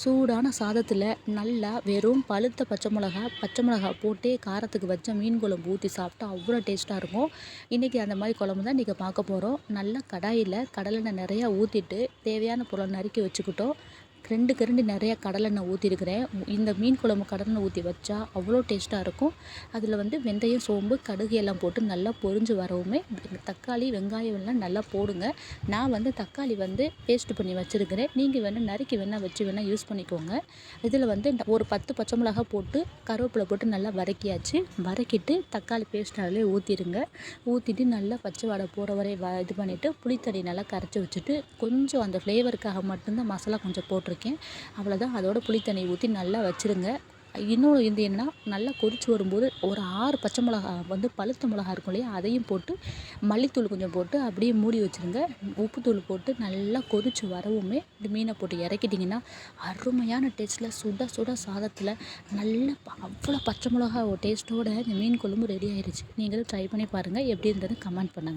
சூடான சாதத்தில் நல்லா வெறும் பழுத்த பச்சை மிளகா பச்சை மிளகா போட்டு காரத்துக்கு வச்ச மீன் குழம்பு ஊற்றி சாப்பிட்டா அவ்வளோ டேஸ்ட்டாக இருக்கும். இன்றைக்கி அந்த மாதிரி குழம்பு தான் இன்றைக்கி பார்க்க போகிறோம் நல்லா கடாயில் கடலெண்ணெய் நிறையா ஊற்றிட்டு தேவையான பொருளை நறுக்கி வச்சுக்கிட்டோம். ரெண்டு கரண்டி நிறையா கடலெண்ணெய் ஊற்றிருக்கிறேன் இந்த மீன் குழம்பு கடலெண்ணெய் ஊற்றி வச்சா அவ்வளோ டேஸ்ட்டாக இருக்கும். அதில் வந்து வெந்தயம் சோம்பு கடுகு எல்லாம் போட்டு நல்லா பொரிஞ்சு வரவுமே தக்காளி வெங்காயம் எல்லாம் நல்லா போடுங்க. நான் வந்து தக்காளி வந்து பேஸ்ட் பண்ணி வச்சுருக்கிறேன். நீங்கள் வேணால் நறுக்கி வேணால் வச்சு வேணால் யூஸ் பண்ணிக்கோங்க. இதில் வந்து ஒரு பத்து பச்சை மிளகா போட்டு கருவேப்பிலை போட்டு நல்லா வதக்கியாச்சு. வதக்கிட்டு தக்காளி பேஸ்ட் அதிலே ஊற்றிடுங்க ஊற்றிட்டு நல்லா பச்சை வடை போகிற வரை வ இது பண்ணிவிட்டு புளித்தடி நல்லா கரைச்சி வச்சுட்டு கொஞ்சம் அந்த ஃப்ளேவருக்காக மட்டும்தான் மசாலா கொஞ்சம் போட்டிருக்கேன். வச்சுருக்கேன். அவ்வளோதான் அதோட புளித்தண்ணி ஊற்றி நல்லா வச்சுருங்க. இன்னொன்று இது என்னென்னா நல்லா கொதித்து வரும்போது ஒரு ஆறு பச்சை மிளகா வந்து பழுத்த மிளகா இருக்கும் இல்லையா? அதையும் போட்டு மல்லித்தூள் கொஞ்சம் போட்டு அப்படியே மூடி வச்சுருங்க. உப்புத்தூள் போட்டு நல்லா கொதித்து வரவுமே இந்த மீனை போட்டு இறக்கிட்டிங்கன்னா அருமையான டேஸ்ட்டில் சுட சுட சாதத்தில் நல்ல அவ்வளோ பச்சை மிளகா டேஸ்ட்டோட இந்த மீன் குழம்பு ரெடி ஆயிடுச்சு நீங்களும் ட்ரை பண்ணி பாருங்கள் எப்படி கமெண்ட் பண்ணுங்கள்